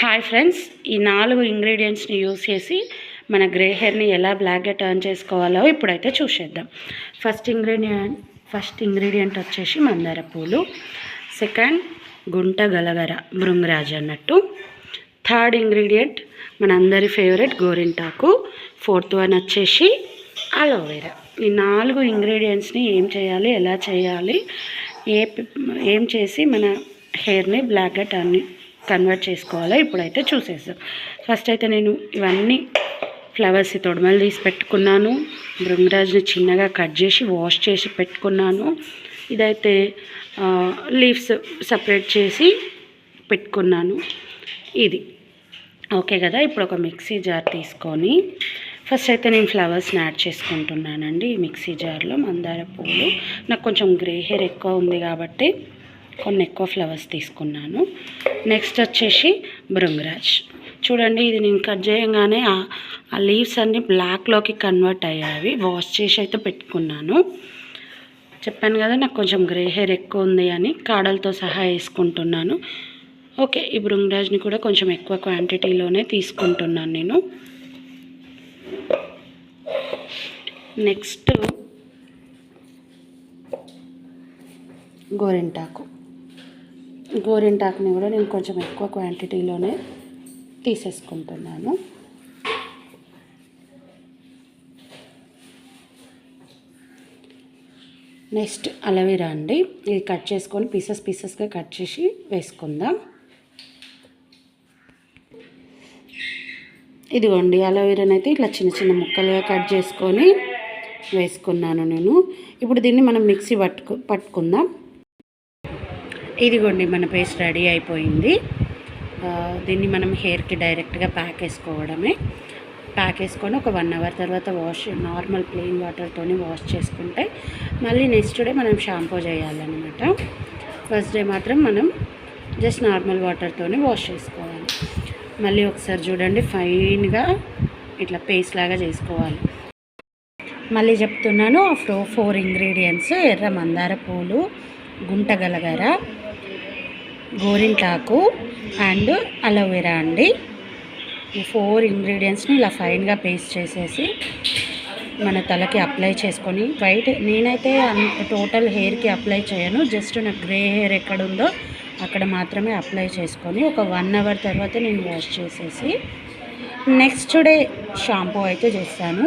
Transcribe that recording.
Hi friends ఈ నాలుగు ఇంగ్రీడియంట్స్ని use చేసి మన గ్రే హెయిర్ని ఎలా బ్లాక్గా టర్న్ చేసుకోవాలో ఇప్పుడైతే చూసేద్దాం. ఫస్ట్ ఇంగ్రీడియంట్ ఫస్ట్ ఇంగ్రీడియంట్ వచ్చేసి మందార పూలు. సెకండ్ గుంట గలగర భృంగరాజ్ అన్నట్టు థర్డ్ ఇంగ్రీడియంట్ మనందరి ఫేవరెట్ గోరింటాకు. ఫోర్త్ వన్ వచ్చేసి అలోవెరా ఈ నాలుగు ఇంగ్రీడియంట్స్ని ఏం చేయాలి ఎలా చేయాలి ఏ ఏం చేసి మన హెయిర్ని బ్లాక్గా టర్న్ కన్వర్ట్ చేసుకోవాలో ఇప్పుడైతే చూసేసాం ఫస్ట్ అయితే నేను ఇవన్నీ ఫ్లవర్స్ తొడమలు తీసి పెట్టుకున్నాను. భృంగరాజ్ని చిన్నగా కట్ చేసి వాష్ చేసి పెట్టుకున్నాను. ఇదైతే లీవ్స్ సపరేట్ చేసి పెట్టుకున్నాను. ఇది. ఓకే కదా? ఇప్పుడు ఒక మిక్సీ జార్ తీసుకొని ఫస్ట్ అయితే నేను ఫ్లవర్స్ని యాడ్ చేసుకుంటున్నానండి ఈ మిక్సీ జార్లో. మందార పువ్వులు నాకు కొంచెం గ్రే హెయిర్ ఎక్కువ ఉంది కాబట్టి కొన్ని ఎక్కువ ఫ్లవర్స్ తీసుకున్నాను. నెక్స్ట్ వచ్చేసి బృంగరాజ్ చూడండి ఇది నేను కట్ చేయగానే ఆ- లీవ్స్ అన్నీ బ్లాక్లోకి కన్వర్ట్ అయ్యాయి. వాష్ చేసి అయితే పెట్టుకున్నాను. చెప్పాను కదా నాకు కొంచెం గ్రే హెయిర్ ఎక్కువ ఉంది అని కాడలతో సహా వేసుకుంటున్నాను. ఓకే ఈ బృంగరాజ్ని కూడా కొంచెం ఎక్కువ క్వాంటిటీలోనే తీసుకుంటున్నాను నేను. నెక్స్ట్ గోరింటాకు. గోరింటాకుని కూడా నేను కొంచెం ఎక్కువ క్వాంటిటీలోనే తీసేసుకుంటున్నాను. నెక్స్ట్ అలవీరా అండి. ఇది కట్ చేసుకొని పీసెస్ పీసెస్గా కట్ చేసి వేసుకుందాం. ఇదిగోండి అలవీరాని అయితే ఇట్లా చిన్న చిన్న ముక్కలుగా కట్ చేసుకొని వేసుకున్నాను నేను. ఇప్పుడు దీన్ని మనం మిక్సీ పట్టుకు పట్టుకుందాం. ఇదిగోండి మన పేస్ట్ రెడీ అయిపోయింది. దీన్ని మనం హెయిర్కి డైరెక్ట్గా ప్యాక్ వేసుకోవడమే ప్యాక్ వేసుకొని ఒక వన్ అవర్ తర్వాత వాష్ నార్మల్ ప్లెయిన్ వాటర్తోని వాష్ చేసుకుంటే మళ్ళీ నెక్స్ట్ డే మనం షాంపూ చేయాలన్నమాట. ఫస్ట్ డే మాత్రం మనం జస్ట్ నార్మల్ వాటర్తోని వాష్ చేసుకోవాలి. మళ్ళీ ఒకసారి చూడండి ఫైన్గా ఇట్లా పేస్ట్ లాగా చేసుకోవాలి. మళ్ళీ చెప్తున్నాను ఫో ఫోర్ ఇంగ్రీడియంట్స్ ఎర్ర మందార పూలు గుంట గలగర గోరింటాకు అండ్ అలోవెరా అండి. ఈ ఫోర్ ఇంగ్రీడియంట్స్ని ఇలా ఫైన్గా పేస్ట్ చేసేసి మన తలకి అప్లై చేసుకొని వైట్ నేనైతే టోటల్ హెయిర్కి అప్లై చేయను. జస్ట్ నా గ్రే హెయిర్ ఎక్కడ ఉందో అక్కడ మాత్రమే అప్లై చేసుకొని ఒక వన్ అవర్ తర్వాత నేను వాష్ చేసేసి నెక్స్ట్ డే షాంపూ అయితే చేస్తాను.